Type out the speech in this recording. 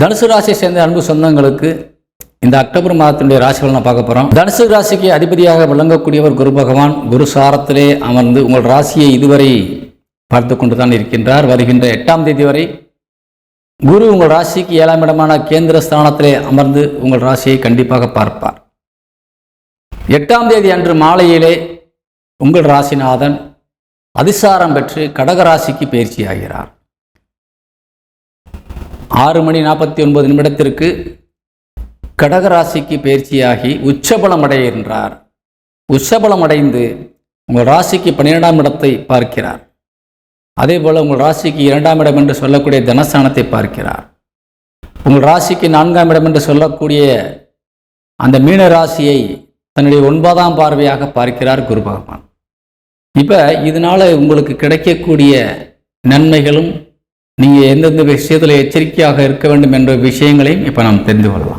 தனுசு ராசியை சேர்ந்த அன்பு சொந்தங்களுக்கு இந்த அக்டோபர் மாதத்தினுடைய ராசிகளை நான் பார்க்க போகிறோம் தனுசு ராசிக்கு அதிபதியாக விளங்கக்கூடியவர் குரு பகவான். குரு சாரத்திலே அமர்ந்து உங்கள் ராசியை இதுவரை பார்த்து கொண்டு தான் இருக்கின்றார். வருகின்ற எட்டாம் தேதி வரை குரு உங்கள் ராசிக்கு ஏழாம் இடமான கேந்திர ஸ்தானத்திலே அமர்ந்து உங்கள் ராசியை கண்டிப்பாக பார்ப்பார். எட்டாம் தேதி அன்று மாலையிலே உங்கள் ராசிநாதன் அதிசாரம் பெற்று கடக ராசிக்கு பயிற்சி ஆகிறார் ஆறு மணி நாற்பத்தி ஒன்பது நிமிடத்திற்கு கடகராசிக்கு பயிற்சியாகி உச்சபலம் அடைகின்றார் உச்சபலம் அடைந்து உங்கள் ராசிக்கு பன்னிரெண்டாம் இடத்தை பார்க்கிறார். அதே போல் உங்கள் ராசிக்கு இரண்டாம் இடம் என்று சொல்லக்கூடிய தனஸ்தானத்தை பார்க்கிறார். உங்கள் ராசிக்கு நான்காம் இடம் என்று சொல்லக்கூடிய அந்த மீன ராசியை தன்னுடைய ஒன்பதாம் பார்வையாக பார்க்கிறார் குரு பகவான். இப்போ இதனால் உங்களுக்கு கிடைக்கக்கூடிய நன்மைகளும் நீங்கள் எந்தெந்த விஷயத்தில் எச்சரிக்கையாக இருக்க வேண்டும் என்ற விஷயங்களையும் இப்போ நாம் தெரிந்து கொள்ளலாம்.